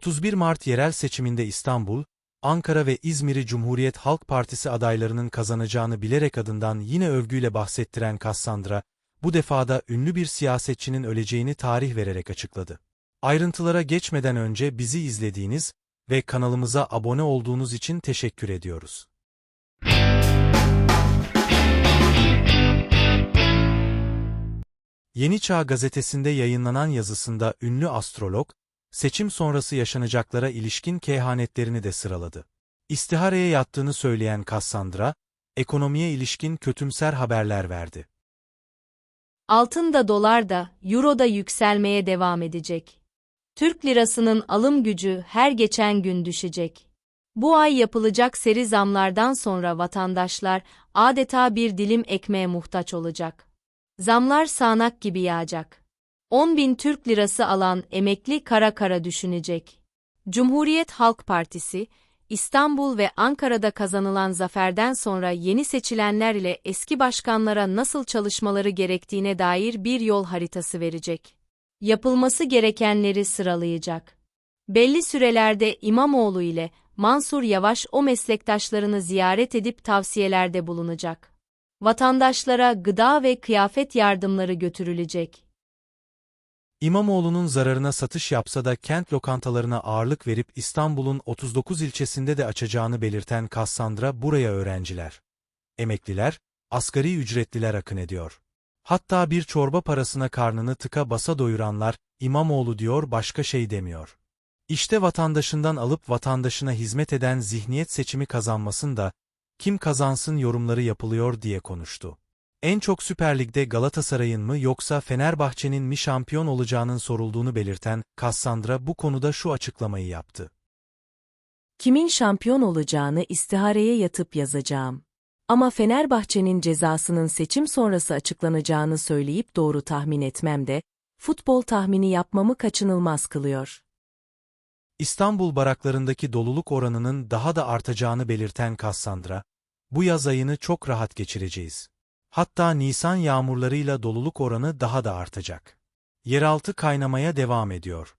31 Mart yerel seçiminde İstanbul, Ankara ve İzmir'i Cumhuriyet Halk Partisi adaylarının kazanacağını bilerek adından yine övgüyle bahsettiren Kassandra, bu defada ünlü bir siyasetçinin öleceğini tarih vererek açıkladı. Ayrıntılara geçmeden önce bizi izlediğiniz ve kanalımıza abone olduğunuz için teşekkür ediyoruz. Yeni Çağ gazetesinde yayınlanan yazısında ünlü astrolog, seçim sonrası yaşanacaklara ilişkin kehanetlerini de sıraladı. İstihareye yattığını söyleyen Cassandra, ekonomiye ilişkin kötümser haberler verdi. Altın da dolar da, euro da yükselmeye devam edecek. Türk lirasının alım gücü her geçen gün düşecek. Bu ay yapılacak seri zamlardan sonra vatandaşlar adeta bir dilim ekmeğe muhtaç olacak. Zamlar sağanak gibi yağacak. 10 bin Türk lirası alan emekli kara kara düşünecek. Cumhuriyet Halk Partisi, İstanbul ve Ankara'da kazanılan zaferden sonra yeni seçilenler ile eski başkanlara nasıl çalışmaları gerektiğine dair bir yol haritası verecek. Yapılması gerekenleri sıralayacak. Belli sürelerde İmamoğlu ile Mansur Yavaş o meslektaşlarını ziyaret edip tavsiyelerde bulunacak. Vatandaşlara gıda ve kıyafet yardımları götürülecek. İmamoğlu'nun zararına satış yapsa da kent lokantalarına ağırlık verip İstanbul'un 39 ilçesinde de açacağını belirten Kassandra buraya öğrenciler, emekliler, asgari ücretliler akın ediyor. Hatta bir çorba parasına karnını tıka basa doyuranlar, İmamoğlu diyor başka şey demiyor. İşte vatandaşından alıp vatandaşına hizmet eden zihniyet seçimi kazanmasın da, kim kazansın yorumları yapılıyor diye konuştu. En çok Süper Lig'de Galatasaray'ın mı yoksa Fenerbahçe'nin mi şampiyon olacağının sorulduğunu belirten Cassandra bu konuda şu açıklamayı yaptı. Kimin şampiyon olacağını istihareye yatıp yazacağım. Ama Fenerbahçe'nin cezasının seçim sonrası açıklanacağını söyleyip doğru tahmin etmem de, futbol tahmini yapmamı kaçınılmaz kılıyor. İstanbul baraklarındaki doluluk oranının daha da artacağını belirten Cassandra, bu yaz ayını çok rahat geçireceğiz. Hatta Nisan yağmurlarıyla doluluk oranı daha da artacak. Yeraltı kaynamaya devam ediyor.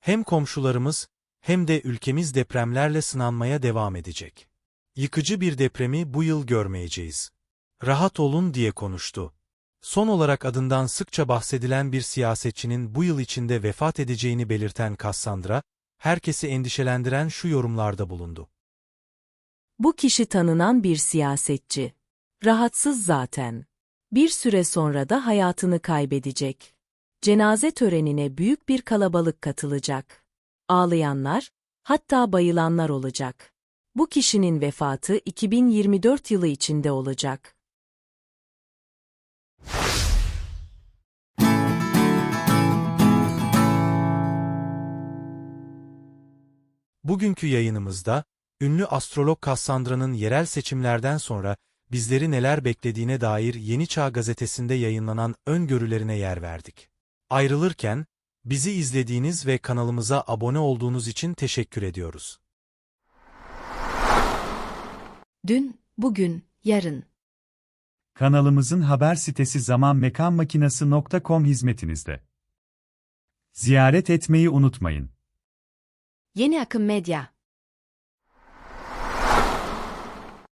Hem komşularımız hem de ülkemiz depremlerle sınanmaya devam edecek. Yıkıcı bir depremi bu yıl görmeyeceğiz. Rahat olun diye konuştu. Son olarak adından sıkça bahsedilen bir siyasetçinin bu yıl içinde vefat edeceğini belirten Cassandra, herkesi endişelendiren şu yorumlarda bulundu. Bu kişi tanınan bir siyasetçi. Rahatsız zaten. Bir süre sonra da hayatını kaybedecek. Cenaze törenine büyük bir kalabalık katılacak. Ağlayanlar, hatta bayılanlar olacak. Bu kişinin vefatı 2024 yılı içinde olacak. Bugünkü yayınımızda, ünlü astrolog Cassandra'nın yerel seçimlerden sonra bizleri neler beklediğine dair Yeni Çağ gazetesinde yayınlanan öngörülerine yer verdik. Ayrılırken, bizi izlediğiniz ve kanalımıza abone olduğunuz için teşekkür ediyoruz. Dün, bugün, yarın. Kanalımızın haber sitesi zamanmekanmakinası.com hizmetinizde. Ziyaret etmeyi unutmayın. Yeni Akım Medya